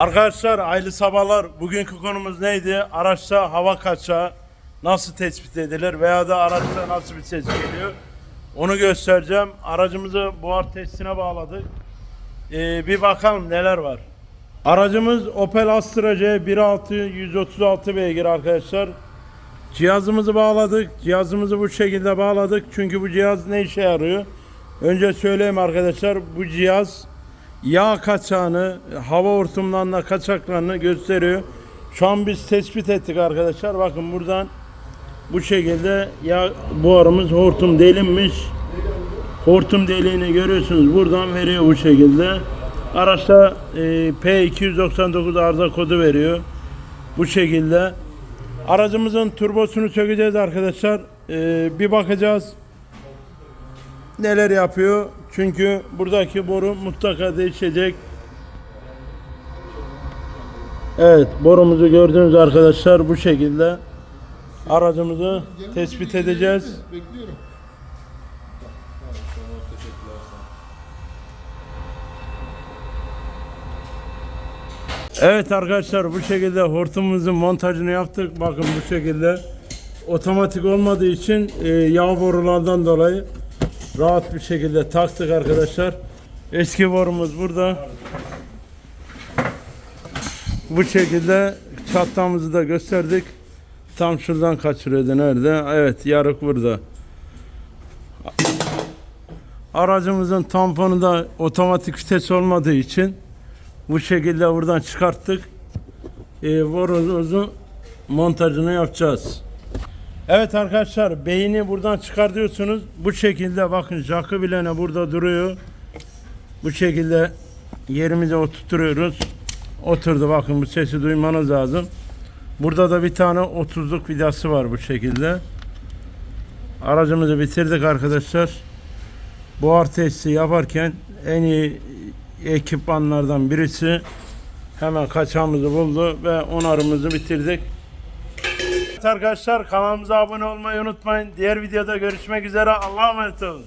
Arkadaşlar hayırlı sabahlar. Bugünkü konumuz neydi? Araçta hava kaçağı nasıl tespit edilir veya da araçta nasıl bir ses geliyor? Onu göstereceğim. Aracımızı buhar testine bağladık. Ee, bir bakalım neler var. Aracımız Opel Astra C 1.6 136 beygir arkadaşlar. Cihazımızı bağladık. Cihazımızı bu şekilde bağladık. Çünkü bu cihaz ne işe yarıyor? Önce söyleyeyim arkadaşlar. Bu cihaz yağ kaçağını, hava hortumlarına kaçaklarını gösteriyor. Şu an biz tespit ettik arkadaşlar. Bakın buradan bu şekilde yağ buharımız hortum delinmiş. Hortum deliğini görüyorsunuz. Buradan veriyor bu şekilde. Araçta e, P299 arıza kodu veriyor. Bu şekilde. Aracımızın turbosunu sökeceğiz arkadaşlar. E, bir bakacağız neler yapıyor. Çünkü buradaki boru mutlaka değişecek. Evet borumuzu gördüğünüz arkadaşlar bu şekilde aracımızı tespit edeceğiz. Evet arkadaşlar bu şekilde hortumumuzun montajını yaptık. Bakın bu şekilde otomatik olmadığı için e, yağ borulardan dolayı rahat bir şekilde taktık arkadaşlar. Eski borumuz burada. Bu şekilde çatlamızı da gösterdik. Tam şuradan kaçırıyordu nerede? Evet yarık burada. Aracımızın tamponu da otomatik vites olmadığı için bu şekilde buradan çıkarttık. E, borumuzu montajını yapacağız. Evet arkadaşlar beyni buradan çıkartıyorsunuz. Bu şekilde bakın jakı bilene burada duruyor. Bu şekilde yerimize oturtuyoruz. Oturdu bakın bu sesi duymanız lazım. Burada da bir tane 30'luk vidası var bu şekilde. Aracımızı bitirdik arkadaşlar. Buhar testi yaparken en iyi ekipmanlardan birisi hemen kaçağımızı buldu ve onarımızı bitirdik. Evet arkadaşlar kanalımıza abone olmayı unutmayın. Diğer videoda görüşmek üzere. Allah'a emanet olun.